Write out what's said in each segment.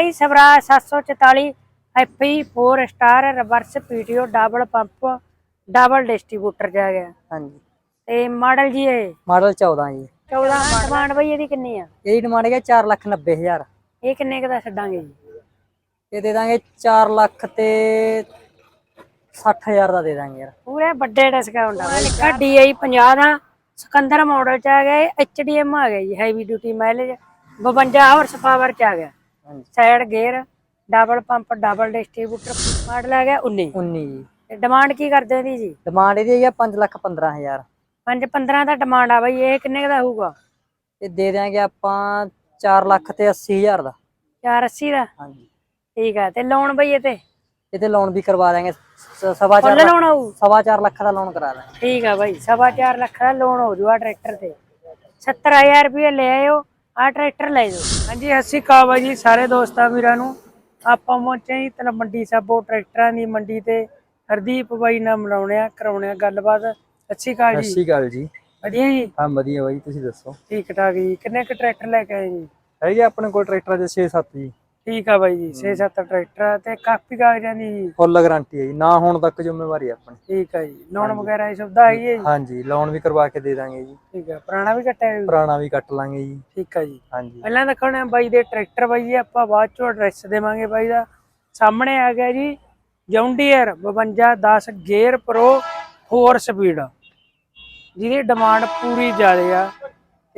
ਇਹ Swaraj 744 FE 4 star reverse PTO double pump double distributor ਜਾ ਗਿਆ ਹਾਂਜੀ। ਤੇ ਮਾਡਲ ਜੀ ਇਹ? ਮਾਡਲ 14 ਜੀ। 14 ਡਿਮਾਂਡ ਬਈ ਇਹਦੀ ਕਿੰਨੀ ਆ? ਇਹਦੀ ਡਿਮਾਂਡ ਹੈਗਾ 4 ਲੱਖ 90 ਹਜ਼ਾਰ। ਇਹ ਕਿੰਨੇ ਕੁ ਦਾ ਛੱਡਾਂਗੇ ਜੀ? ਇਹ ਦੇ ਦਾਂਗੇ 4 ਲੱਖ ਤੇ 60 ਹਜ਼ਾਰ ਦਾ ਦੇ ਦਾਂਗੇ ਯਾਰ। ਪੂਰੇ ਵੱਡੇ ਡਿਸਕਾਊਂਟ ਆ ਲਿਖਾ DI 50 ਦਾ ਸਿਕੰਦਰ ਮਾਡਲ ਚ ਆ ਗਿਆ ਐਚਡੀਐਮ ਆ ਗਿਆ ਜੀ heavy duty mileage 52 horse power ਚ ਆ ਗਿਆ। Side gear double pump double distributor model ਗਿਆ 19 19 ਜੀ। ਤੇ ਡਿਮਾਂਡ ਕੀ ਕਰਦੇ ਇਹਦੀ ਜੀ? ਡਿਮਾਂਡ ਇਹਦੀ ਹੈਗੀ 5 ਲੱਖ 15 ਹਜ਼ਾਰ। 5 15 ਦਾ ਡਿਮਾਂਡ ਆ ਬਈ ਇਹ ਕਿੰਨੇ ਦਾ ਹੋਊਗਾ? ਇਹ ਦੇ ਦਿਆਂਗੇ ਆਪਾਂ 4 ਲੱਖ ਤੇ 80 ਹਜ਼ਾਰ ਦਾ। 480 ਦਾ? ਹਾਂਜੀ। ਠੀਕ ਆ ਤੇ ਲੋਨ ਬਈ ਇਹ ਤੇ? ਇਹਦੇ ਲੋਨ ਵੀ ਕਰਵਾ ਦਾਂਗੇ ਸਵਾ ਚਾਰ ਫੁੱਲ ਲੋਨ ਆਊ? ਸਵਾ ਚਾਰ ਲੱਖ ਦਾ ਲੋਨ ਕਰਾ ਦਾਂਗੇ ਠੀਕ ਆ ਬਾਈ ਸਵਾ ਚਾਰ ਲੱਖ ਦਾ ਲੋਨ ਹੋ ਜੂਗਾ ਟਰੈਕਟਰ ਤੇ। 70000 ਰੁਪਏ ਲੈ ਆਇਓ ਆ ਟਰੈਕਟਰ ਲੈ ਜਾਓ। ਹਾਂਜੀ ਅਸੀਂ ਕਾਵਾ ਜੀ ਸਾਰੇ ਦੋਸਤਾਂ ਵੀਰਾਂ ਨੂੰ। ਆਪਾਂ ਪਹੁੰਚੇ ਜੀ ਤਲਮੰਡੀ ਸਾਬੋ ਟਰੈਕਟਰਾਂ ਦੀ ਮੰਡੀ ਤੇ। ਹਰਦੀਪ ਬਾਈ ਨਾਲ ਮਿਲਾਉਣੇ ਆ ਕਰਾਉਣੇ ਆ ਗੱਲਬਾਤ। ਸਤਿ ਸ਼੍ਰੀ ਅਕਾਲ ਸਤਿ ਜੀ ਸ਼੍ਰੀ ਅਕਾਲ ਜੀ। ਵਧੀਆ ਜੀ? ਹਾਂ ਵਧੀਆ ਬਾਈ ਤੁਸੀਂ ਦੱਸੋ? ਠੀਕ ਠਾਕ ਜੀ। ਕਿੰਨੇ ਕੁ ਟਰੈਕਟਰ ਲੈ ਕੇ ਆਏ ਜੀ? ਹੈਗੇ ਆਪਣੇ ਕੋਲ ਟਰੈਕਟਰ ਦੇ 6-7 ਜੀ। ਠੀਕ ਆ ਬਾਈ ਜੀ 6-7 ਟਰੈਕਟਰ ਆ ਤੇ ਕਾਪੀ ਕਾਗਜ਼ਾਂ ਦੀ ਜੀ ਫੁੱਲ ਗਾਰੰਟੀ ਹੈ ਜੀ ਨਾ ਹੋਣ ਤੱਕ ਜ਼ਿੰਮੇਵਾਰੀ ਆਪਣੀ। ਠੀਕ ਆ ਜੀ ਲੋਨ ਵਗੈਰਾ ਦੀ ਸੁਵਿਧਾ ਹੈਗੀ ਹੈ ਜੀ? ਹਾਂਜੀ ਲੋਨ ਵੀ ਕਰਵਾ ਕੇ ਦੇ ਦਾਂਗੇ ਜੀ। ਠੀਕ ਆ ਪੁਰਾਣਾ ਵੀ ਕੱਟਿਆ ਜੀ? ਪੁਰਾਣਾ ਵੀ ਕੱਟ ਲਾਂਗੇ ਜੀ। ਠੀਕ ਆ ਜੀ। ਹਾਂਜੀ। ਪਹਿਲਾਂ ਦਿਖਾਉਣੇ ਬਾਈ ਦੇ ਟਰੈਕਟਰ ਬਾਈ ਜੀ ਆਪਾਂ ਬਾਅਦ ਚੋਂ ਐਡਰੈਸ ਦੇਵਾਂਗੇ ਬਾਈ ਦਾ। ਸਾਹਮਣੇ ਆ ਗਿਆ ਜੀ John Deere 5210 gear pro 4 speed ਜਿਹਦੀ ਡਿਮਾਂਡ ਪੂਰੀ ਜ਼ਿਆਦੇ ਆ।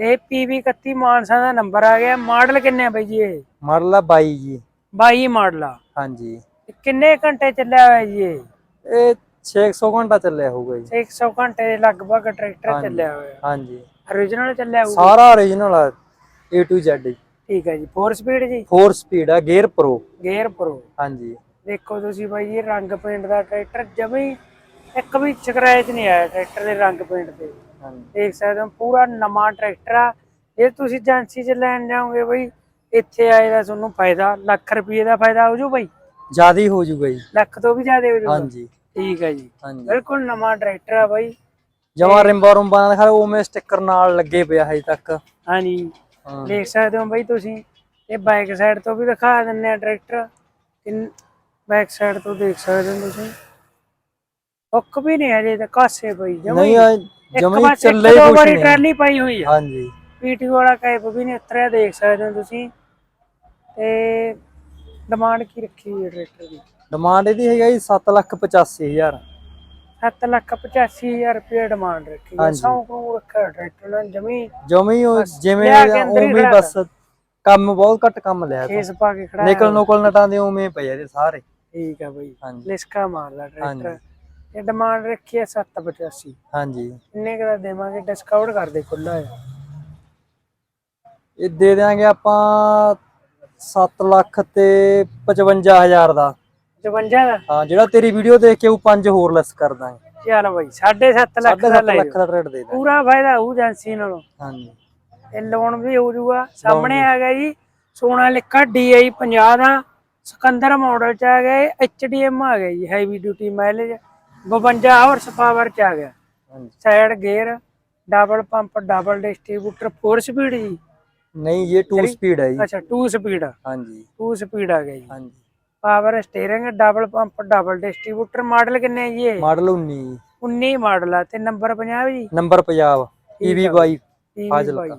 ਇਹ PV 31 ਮਾਨਸਾ ਦਾ ਨੰਬਰ ਆ ਗਿਆ। ਮਾਡਲ ਕਿੰਨੇ ਆ ਬਾਈ ਜੀ ਇਹ? ਮਾਡਲ ਆ 22 ਜੀ। 22 ਮਾਡਲ ਆ। ਹਾਂਜੀ। ਕਿੰਨੇ ਘੰਟੇ ਚੱਲਿਆ ਹੋਇਆ ਜੀ ਇਹ? ਇਹ 600 ਘੰਟਾ ਚੱਲਿਆ ਹੋਊਗਾ ਜੀ। 100 ਘੰਟੇ ਦੇ ਲਗਭਗ ਟਰੈਕਟਰ ਚੱਲਿਆ ਹੋਇਆ। ਹਾਂਜੀ। Origignal ਚੱਲਿਆ ਹੋਊ ਸਾਰਾ origignal ਆ A to Z ਠੀਕ ਹੈ ਜੀ। 4 ਸਪੀਡ ਜੀ? 4 ਸਪੀਡ ਆ ਗੇਅਰ ਪ੍ਰੋ ਗੇਅਰ ਪ੍ਰੋ ਹਾਂਜੀ। ਦੇਖੋ ਤੁਸੀਂ ਬਾਈ ਜੀ ਰੰਗ ਪੇਂਟ ਦਾ ਟਰੈਕਟਰ ਜਮੀ ਇੱਕ ਵੀ ਸਕ੍ਰੈਚ ਨਹੀਂ ਆਇਆ ਟਰੈਕਟਰ ਦੇ ਰੰਗ ਪੇਂਟ ਤੇ। ਦੇਖ ਸਕਦੇ ਹੋ ਪੂਰਾ ਨਵਾਂ ਟਰੈਕਟਰ ਆ। ਜੇ ਤੁਸੀਂ ਏਜੰਸੀ 'ਚ ਲੈਣ ਜਾਓਗੇ ਬਈ ਇੱਥੇ ਆਏ ਦਾ ਤੁਹਾਨੂੰ ਫਾਇਦਾ ਲੱਖ ਰੁਪਏ ਦਾ ਫਾਇਦਾ ਹੋ ਜੂ ਬਈ? ਜ਼ਿਆਦਾ ਹੋ ਜਾਊਗਾ ਜੀ ਲੱਖ ਤੋਂ ਵੀ ਜ਼ਿਆਦਾ ਹੋ ਜੂਗਾ ਹਾਂਜੀ। ਠੀਕ ਹੈ ਜੀ। ਹਾਂਜੀ। ਬਿਲਕੁਲ ਨਵਾਂ ਟਰੈਕਟਰ ਆ ਬਾਈ। ਜਮਾ ਰਿੰਬਾ ਰੁੰਬਾ ਦਾ ਖਾ ਉਵੇਂ ਸਟicker ਨਾਲ ਲੱਗੇ ਪਿਆ ਹਜੇ ਤੱਕ। ਹਾਂਜੀ। ਦੇਖ ਸਕਦੇ ਹੋ ਬਈ ਤੁਸੀਂ ਇਹ ਬਾਈਕ ਸਾਈਡ ਤੋਂ ਵੀ ਦਿਖਾ ਦਿੰਨੇ ਆ ਟਰੈਕਟਰ। ਬੈਕ ਸਾਈਡ ਤੋਂ ਦੇਖ ਸਕਦੇ ਹੋ ਤੁਸੀਂ। ਹੁੱਕ ਵੀ ਨਹੀਂ ਹਜੇ ਤਾਂ ਕਾਸੇ ਬਈ ਜਮੀ ਨਹੀਂ ਜਮੀ ਚੱਲੇ ਹੀ ਨਹੀਂ। ਟਰਾਲੀ ਪਾਈ ਹੋਈ ਆ। ਹਾਂਜੀ। ਪੀਟੀ ਵਾਲਾ ਕੈਪ ਵੀ ਨਹੀਂ ਉਤਰਿਆ ਦੇਖ ਸਕਦੇ ਹੋ ਤੁਸੀਂ। ਤੇ ਡਿਮਾਂਡ ਕੀ ਰੱਖੀ ਹੋਈ ਹੈ ਟਰੈਕਟਰ ਦੀ? ਡਿਮਾਂਡ ਇਹਦੀ ਹੈਗਾ ਜੀ 785000 7 ਲੱਖ 85000 ਰੁਪਏ ਡਿਮਾਂਡ ਰੱਖੀ ਹੈ ਹਾਂਜੀ। ਸੌ ਕਰੋੜ ਰੱਖਿਆ ਟਰੈਕਟਰ ਨੇ ਜਮੀ ਜਮੀ ਜਿਵੇਂ ਹੀ ਉਵੇਂ ਹੀ ਬਸ ਕੰਮ ਬਹੁਤ ਘੱਟ ਕੰਮ ਲਿਆ ਕੇਸ ਪਾ ਕੇ ਖੜਾ ਨਿਕਲ ਨੁਕਲ ਨਟਾਂ ਦੇ ਉਵੇਂ ਪਏ ਆ ਸਾਰੇ। ਠੀਕ ਆ ਬਈ। ਲਿਸਕਾ ਮਾਰਦਾ ਟਰੈਕਟਰ ਇਹ ਡਿਮਾਂਡ ਰੱਖੀ ਹੈ 785 ਹਾਂਜੀ। ਕਿੰਨੇ ਕੁ ਦਾ ਦੇਵਾਂਗੇ ਡਿਸਕਾਊਂਟ ਕਰ ਦੇ ਖੁੱਲਾ ਹੈ ਇਹ ਦੇ ਦਿਆਂਗੇ ਆਪਾਂ 7 ਲੱਖ ਤੇ 55000 ਦਾ। 55 ਦਾ? ਹਾਂ ਜਿਹੜਾ ਤੇਰੀ ਵੀਡੀਓ ਦੇਖ ਕੇ ਉਹ 5 ਹੋਰ ਲੈਸ ਕਰ ਦਾਂਗੇ। ਚੱਲ ਬਈ 7.5 ਲੱਖ ਦਾ 7.5 ਲੈ ਲੱਖ ਦਾ ਰੇਟ ਦੇ ਦਾਂਗੇ ਪੂਰਾ ਫਾਇਦਾ ਹੋਊ ਏਜੰਸੀ ਨਾਲੋਂ। ਹਾਂਜੀ। ਇਹ ਲੋਨ ਵੀ ਹੋ ਜਾਊਗਾ। ਸਾਹਮਣੇ ਆ ਗਿਆ ਜੀ ਸੋਨਾ ਲਿਖਾ DI 50 ਦਾ। ਸਿਕੰਦਰ ਮਾਡਲ ਚ ਆ ਗਿਆ HDM ਆ ਗਿਆ ਜੀ heavy duty mileage 52 horse power ਚ ਆ ਗਿਆ। ਹਾਂਜੀ। Side gear double pump double distributor 4 speed ਜੀ। ਨਹੀਂ ਇਹ 2 ਸਪੀਡ ਹੈ ਜੀ। ਅੱਛਾ 2 ਸਪੀਡ ਹਾਂਜੀ। 2 ਸਪੀਡ ਆ ਗਿਆ ਜੀ। ਹਾਂਜੀ। Power steering double pump double distributor model ਕਿੰਨੇ ਹੈ ਜੀ ਇਹ? ਮਾਡਲ 19 ਜੀ। 19 ਮਾਡਲ ਆ ਤੇ ਨੰਬਰ 50 ਜੀ? ਨੰਬਰ ਪੰਜਾਬ EV ਬਾਈ TV ਫਾਜ਼ਿਲਕਾ।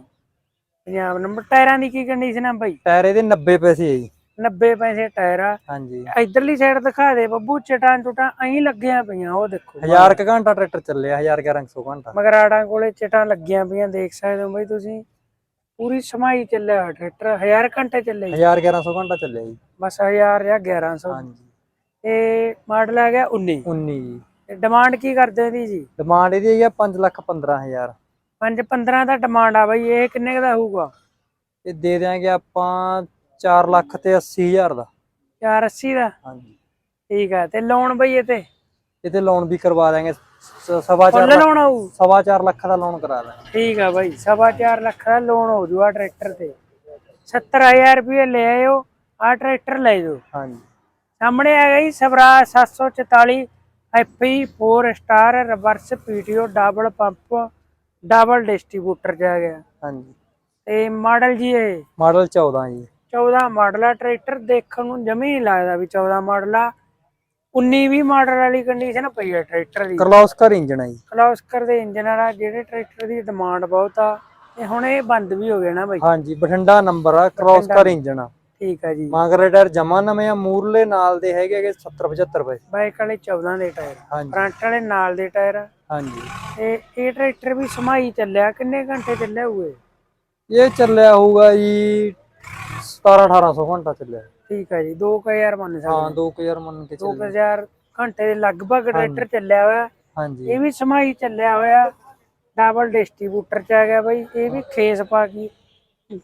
ਪੰਜਾਬ ਨੰਬਰ ਟਾਇਰਾਂ ਦੀ ਕੀ ਕੰਡੀਸ਼ਨ ਆ ਬਾਈ? ਟਾਇਰ ਇਹਦੇ 90 ਪੈਸੇ ਹੈ ਜੀ। 90 ਪੈਸੇ ਟਾਇਰ ਆ। ਹਾਂਜੀ। ਇਧਰਲੀ ਸਾਈਡ ਦਿਖਾ ਦੇ ਬੱਬੂ ਚਟਾਂ ਚੁਟਾਂ ਐਂ ਲੱਗੀਆਂ ਪਈਆਂ ਉਹ ਦੇਖੋ। ਹਜ਼ਾਰ ਕੁ ਘੰਟਾ ਟਰੈਕਟਰ ਚੱਲਿਆ 1000 1100 ਘੰਟਾ। ਮਗਰਾੜਾਂ ਕੋਲੇ ਚਟਾਂ ਲੱਗੀਆਂ ਪਈਆਂ ਦੇਖ ਸਕਦੇ ਹੋ ਬਈ ਤੁਸੀਂ। ਪੂਰੀ ਸਮਾਈ ਚੱਲਿਆ ਟਰੈਕਟਰ 1000 ਘੰਟੇ ਚੱਲੇ ਜੀ। 1000 1100 ਘੰਟਾ ਚੱਲਿਆ ਜੀ। ਬਸ 1000 ਜਾਂ 1100 ਹਾਂਜੀ। ਤੇ ਮਾਡਲ ਆ ਗਿਆ 19 19 ਜੀ। ਡਿਮਾਂਡ ਕੀ ਕਰਦੇ ਇਹਦੀ ਜੀ? ਡਿਮਾਂਡ ਇਹਦੀ ਹੈਗੀ 5 ਲੱਖ 15000 5 15 ਦਾ ਡਿਮਾਂਡ ਆ ਬਈ ਇਹ ਕਿੰਨੇ ਦਾ ਹੋਊਗਾ? ਇਹ ਦੇ ਦਿਆਂਗੇ ਆਪਾਂ 4 ਲੱਖ ਤੇ 80000 ਦਾ। 480 ਦਾ? ਹਾਂਜੀ। ਠੀਕ ਆ ਤੇ ਲੋਨ ਬਈ ਇਹ ਤੇ? ਇਹਤੇ ਲੋਨ ਵੀ ਕਰਵਾ ਦਾਂਗੇ ਸਵਾ ਚਾਰ ਫੁੱਲ ਲੱਖ ਲੋਨ ਆਊ? ਸਵਾ ਚਾਰ ਲੱਖ ਦਾ ਲੋਨ ਕਰਾ ਦਾਂਗੇ ਠੀਕ ਆ ਬਾਈ ਸਵਾ ਚਾਰ ਲੱਖ ਦਾ ਲੋਨ ਹੋ ਜੂਗਾ ਟਰੈਕਟਰ ਤੇ। 70000 ਰੁਪਏ ਲੈ ਆਇਓ ਆ ਟਰੈਕਟਰ ਲੈ ਜਾਓ। ਹਾਂਜੀ। ਸਾਹਮਣੇ ਆ ਗਈ Swaraj 744 FE 4 star reverse PTO double pump double distributor ਆ ਗਿਆ। ਹਾਂਜੀ। ਤੇ ਮਾਡਲ ਜੀ ਇਹ? ਮਾਡਲ 14 ਜੀ। 14 ਮਾਡਲ ਆ ਟਰੈਕਟਰ ਦੇਖਣ ਨੂੰ ਜਮੀ ਨਹੀਂ ਲੱਗਦਾ ਵੀ 14 ਮਾਡਲ। ਆ 19 20 ਮਾਡਲ ਵਾਲੀ ਕੰਡੀਸ਼ਨ ਪਈ ਆ ਟਰੈਕਟਰ ਦੀ। ਕਰਲੋਸਕਰ ਇੰਜਣ ਆ ਜੀ। ਕਲੌਸਕਰ ਦੇ ਇੰਜਨ ਵਾਲਾ ਜਿਹੜੇ ਟਰੈਕਟਰ ਦੀ ਡਿਮਾਂਡ ਬਹੁਤ ਆ ਤੇ ਹੁਣ ਇਹ ਬੰਦ ਵੀ ਹੋ ਗਏ ਨਾ ਬਾਈ। ਹਾਂਜੀ ਬਠਿੰਡਾ ਨੰਬਰ ਆ ਕਰਲੋਸਕਰ ਇੰਜਣ ਆ। ਠੀਕ ਆ ਜੀ। ਮਾਂਗਰੇ ਟਾਇਰ ਜਮਾ ਨਵੇਂ ਆ ਮੂਰਲੇ ਨਾਲ ਦੇ ਹੈਗੇ ਹੈਗੇ 70 75 ਰੁਪਏ। ਬਾਈਕ ਵਾਲੇ 14 ਦੇ ਟਾਇਰ ਫਰੰਟ ਵਾਲੇ ਨਾਲ ਦੇ ਟਾਇਰ। ਆ। ਹਾਂਜੀ। ਤੇ ਇਹ ਟਰੈਕਟਰ ਵੀ ਸਮਾਈ ਚੱਲਿਆ ਕਿੰਨੇ ਘੰਟੇ ਚੱਲਿਆ ਹੋਏ ਇਹ ਚੱਲਿਆ ਹੋਊਗਾ ਜੀ 17 1800 ਘੰਟਾ ਚੱਲਿਆ। ਠੀਕ ਆ ਜੀ 2000 ਮੰਨ ਹਾਂ ਸਕਦੇ 2000 ਮੰਨ ਕੇ ਚੱਲਿਆ 2000 ਘੰਟੇ ਦੇ ਲਗਭਗ ਟਰੈਕਟਰ ਚੱਲਿਆ ਹੋਇਆ। ਹਾਂਜੀ। ਇਹ ਵੀ ਸਮਾਈ ਚੱਲਿਆ ਹੋਇਆ। ਡਬਲ ਡਿਸਟ੍ਰੀਬਿਊਟਰ ਚ ਆ ਗਿਆ ਬਾਈ ਇਹ ਵੀ ਖੇਸ ਪਾ ਕੇ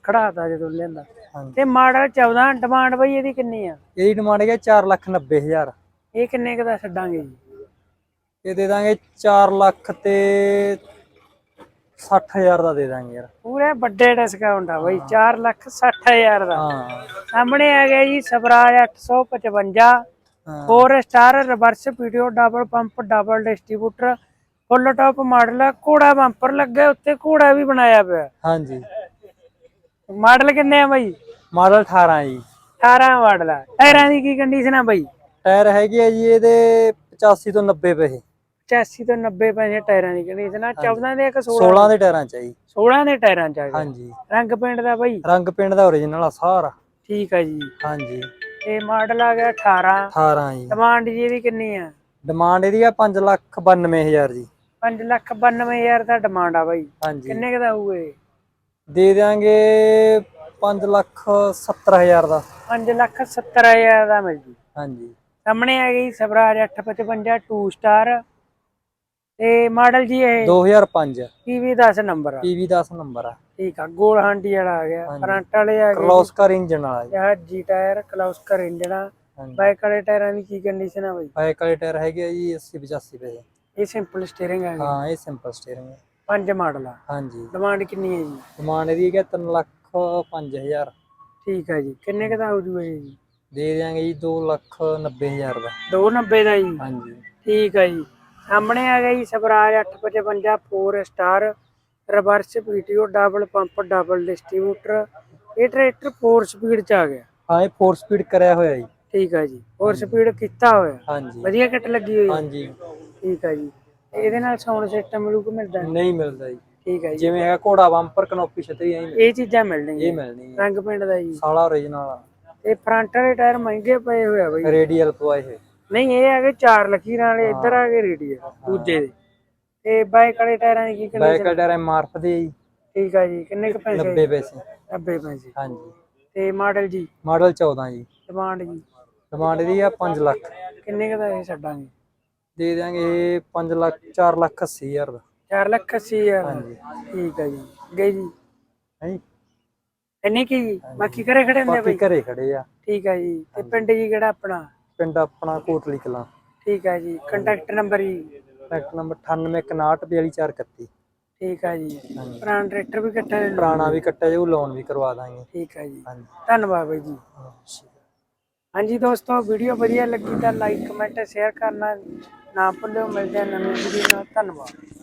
ਖੜਾਤਾ ਜਦੋਂ ਲੈਂਦਾ ਹਾਂਜੀ। ਤੇ ਮਾਡਲ 14 ਡਿਮਾਂਡ ਬਾਈ ਇਹਦੀ ਕਿੰਨੀ ਆ? ਇਹਦੀ ਡਿਮਾਂਡ ਹੈਗਾ 490000 ਇਹ ਕਿੰਨੇ ਕੁ ਦਾ ਛੱਡਾਂਗੇ ਜੀ? ਇਹ ਦੇ ਦਾਂਗੇ 4 ਲੱਖ ਤੇ 60000 ਦਾ ਦੇ ਦਾਂਗੇ ਯਾਰ। ਪੂਰੇ ਵੱਡੇ ਡਿਸਕਾਊਂਟ ਆ ਬਾਈ 4 ਲੱਖ 60000 ਦਾ। ਹਾਂ। ਸਾਹਮਣੇ ਆ ਗਿਆ ਜੀ ਸਵਰਾਜ 855 ਹਾਂ। 4 star reverse PTO double pump double distributor full top model ਆ ਘੋੜਾ ਬੰਪਰ ਲੱਗਾ ਉੱਤੇ ਘੋੜਾ ਵੀ ਬਣਾਇਆ ਪਿਆ। ਹਾਂਜੀ। ਮਾਡਲ ਕਿੰਨੇ ਆ ਬਾਈ? ਮਾਡਲ 18 ਜੀ। 18 ਮਾਡਲ ਆ। ਟਾਇਰਾਂ ਦੀ ਕੀ ਕੰਡੀਸ਼ਨ ਆ ਬਾਈ? ਟਾਇਰ ਹੈਗੇ ਆ ਜੀ ਇਹਦੇ 85 ਤੋਂ 90 ਪੈਸੇ 85 ਤੋਂ 90 ਪੈਸੇ ਟਾਇਰਾਂ ਦੀ ਕੰਡੀਸ਼ਨ ਆ 14 ਦੇ ਇੱਕ 16 16 ਦੇ ਟਾਇਰਾਂ ਚ ਆ ਜੀ। 16 ਦੇ ਟਾਇਰਾਂ ਚ ਆ ਗਿਆ। ਹਾਂਜੀ। ਰੰਗ ਪੇਂਟ ਦਾ ਬਾਈ। ਰੰਗ ਪਿੰਡ ਦਾ ਓਰੀਜਨਲ ਆ ਸਾਰਾ। ਠੀਕ ਆ ਜੀ। ਹਾਂਜੀ। ਤੇ ਮਾਡਲ ਆ ਗਿਆ 18 18 ਜੀ। ਡਿਮਾਂਡ ਜੀ ਇਹਦੀ ਕਿੰਨੀ ਆ? ਡਿਮਾਂਡ ਇਹਦੀ ਆ 5 ਲੱਖ 92000 ਜੀ। 5 ਲੱਖ 92000 ਦਾ ਡਿਮਾਂਡ ਆ ਬਾਈ। ਹਾਂਜੀ। ਕਿੰਨੇ ਕੁ ਦਾ ਹੋਊ ਇਹ? ਦੇ ਦਿਆਂਗੇ 5 ਲੱਖ 70000 ਦਾ। 5 ਲੱਖ 70000 ਦਾ ਮਿਲ ਜੂ। ਹਾਂਜੀ। ਸਾਹਮਣੇ ਆ ਗਈ ਸਵਰਾਜ 855 2 ਸਟਾਰ ਤੇ ਮਾਡਲ ਜੀ ਇਹ 2005 PV 10 ਨੰਬਰ ਆ। ਪੀਵੀ 10 ਨੰਬਰ ਆ। ਠੀਕ ਆ ਗੋਲ ਹਾਂਡੀ ਵਾਲਾ ਆ ਗਿਆ। ਫਰੰਟ ਵਾਲੇ ਆ ਗਏ। ਕਰਲੋਸਕਰ ਇੰਜਨ ਵਾਲਾ ਜੀ। ਇਹ ਜੀ ਟਾਇਰ ਕਲੌਸਕਰ ਇੰਜਨ ਆ। ਬਾਈਕ ਵਾਲੇ ਟਾਇਰਾਂ ਦੀ ਕੀ ਕੰਡੀਸ਼ਨ ਆ ਬਾਈ? ਬਾਈਕ ਵਾਲੇ ਟਾਇਰ ਹੈਗੇ ਆ ਜੀ 80 85 ਪੈਸੇ ਇਹ ਸਿੰਪਲ ਸਟੀਅਰਿੰਗ ਆ ਹਾਂ ਇਹ ਸਿੰਪਲ ਸਟੀਅਰਿੰਗ ਹੈ ਪੰਜ ਮਾਡਲ ਆ। ਹਾਂਜੀ। ਡਿਮਾਂਡ ਕਿੰਨੀ ਹੈ ਜੀ? ਡਿਮਾਂਡ ਇਹਦੀ ਹੈਗੀ 3 ਲੱਖ 5000 ਠੀਕ ਆ ਜੀ। ਕਿੰਨੇ ਕੁ ਦਾ ਹੋ ਜੂਗਾ ਜੀ? ਦੇ ਦਿਆਂਗੇ ਜੀ 2 ਲੱਖ 90000 ਦਾ। 290 ਦਾ ਜੀ। ਹਾਂਜੀ। ਠੀਕ ਆ ਜੀ। ਸਾਹਮਣੇ ਆ ਗਿਆ ਜੀ Swaraj 855 4 star reverse PTO double pump double distributor ਇਹ ਟਰੈਕਟਰ 4 ਸਪੀਡ ਚ ਆ ਗਿਆ। ਹਾਂ ਇਹ 4 ਸਪੀਡ ਕਰਿਆ ਹੋਇਆ ਜੀ। ਠੀਕ ਆ ਜੀ 4 ਸਪੀਡ ਕੀਤਾ ਹੋਇਆ। ਹਾਂਜੀ। ਵਧੀਆ ਕਿੱਟ ਲੱਗੀ ਹੋਈ ਹੈ ਹਾਂਜੀ। ਠੀਕ ਆ ਜੀ। ਇਹਦੇ ਨਾਲ ਸਾਊਂਡ ਸਿਸਟਮ ਮਿਲੂ ਕਿ ਮਿਲਦਾ ਨਹੀਂ? ਮਿਲਦਾ ਜੀ। ਠੀਕ ਆ ਜੀ। ਜਿਵੇਂ ਹੈਗਾ ਘੋੜਾ ਬੰਪਰ ਕਨੋਪੀ ਛਤਰੀ ਐਂ ਇਹ ਚੀਜ਼ਾਂ ਇਹ ਮਿਲਣਗੀਆਂ ਮਿਲਣੀ ਹੈ ਰੰਗ ਪਿੰਡ ਦਾ ਜੀ। ਸਾਲਾ ਆ। ਤੇ ਫਰੰਟ ਵਾਲੇ ਟਾਇਰ ਮਹਿੰਗੇ ਪਏ ਹੋਏ ਆ ਬਈ। ਰੇਡੀਅਲ ਪਵਾਏ ਹੋਏ। ਨਹੀਂ ਇਹ ਹੈਗੇ ਚਾਰ ਲਕੀਰਾਂ ਵਾਲੇ ਇੱਧਰ ਆ ਗਏ ਰੇਡੀਅਲ ਦੂਜੇ ਦੇ। ਤੇ ਬਾਈਕ ਵਾਲੇ ਟਾਇਰਾਂ ਦੀ ਕੀ ਬਾਈਕ ਕੰਡੀਸ਼ਨ ਟਾਇਰ ਐਮਆਰਐਫ ਦੇ ਜੀ। ਠੀਕ ਆ ਜੀ ਕਿੰਨੇ ਕੁ ਪੈਸੇ? 90 ਪੈਸੇ। 90 ਪੈਸੇ। ਹਾਂਜੀ। ਤੇ ਮਾਡਲ ਜੀ? ਮਾਡਲ 14 ਜੀ। ਡਿਮਾਂਡ ਜੀ? ਡਿਮਾਂਡ ਇਹਦੀ ਆ 5 ਲੱਖ। ਕਿੰਨੇ ਕੁ ਦਾ ਇਹ ਛੱਡਾਂਗੇ? ਦੇ ਦਿਆਂਗੇ 5 ਲੱਖ 4 ਲੱਖ 80 ਹਜ਼ਾਰ ਦਾ। 4 ਲੱਖ 80 ਹਜ਼ਾਰ ਹਾਂਜੀ। ਠੀਕ ਆ ਜੀ। ਗਏ ਜੀ? ਹੈ ਇੰਨੇ ਕੀ? ਜੀ ਬਾਕੀ ਘਰੇ ਖੜੇ ਹੁੰਦੇ ਆ ਬਾਕੀ ਬਈ? ਘਰੇ ਖੜੇ ਆ। ਠੀਕ ਆ ਜੀ। ਤੇ ਪਿੰਡ ਜੀ ਕਿਹੜਾ ਆਪਣਾ? ਪਿੰਡ ਆਪਣਾ ਕੋਟਲੀ ਕਲਾਂ। ਠੀਕ ਆ ਜੀ ਕੰਟੈਕਟ ਨੰਬਰ ਜੀ। ਟਰੈਕਟਰ ਨੰਬਰ 9861942431 ਠੀਕ ਆ ਜੀ ਹਾਂਜੀ। ਪੁਰਾਣਾ ਟਰੈਕਟਰ ਵੀ ਇਕੱਠਾ ਲੈ ਲਓ ਪੁਰਾਣਾ ਵੀ ਕੱਟਿਆ ਜਾਊ ਲੋਨ ਵੀ ਕਰਵਾ ਦਾਂਗੇ। ਠੀਕ ਆ ਜੀ। ਹਾਂਜੀ। ਧੰਨਵਾਦ ਬਾਈ ਜੀ। ਹਾਂਜੀ ਦੋਸਤੋ ਵੀਡੀਓ ਵਧੀਆ ਲੱਗੀ ਤਾਂ ਲਾਈਕ ਕਮੈਂਟ ਸ਼ੇਅਰ ਕਰਨਾ ਨਾ ਭੁੱਲਿਓ। ਮਿਲਦੇ ਹਾਂ ਨਵੀਂ ਵੀਡੀਓ ਨਾਲ। ਧੰਨਵਾਦ।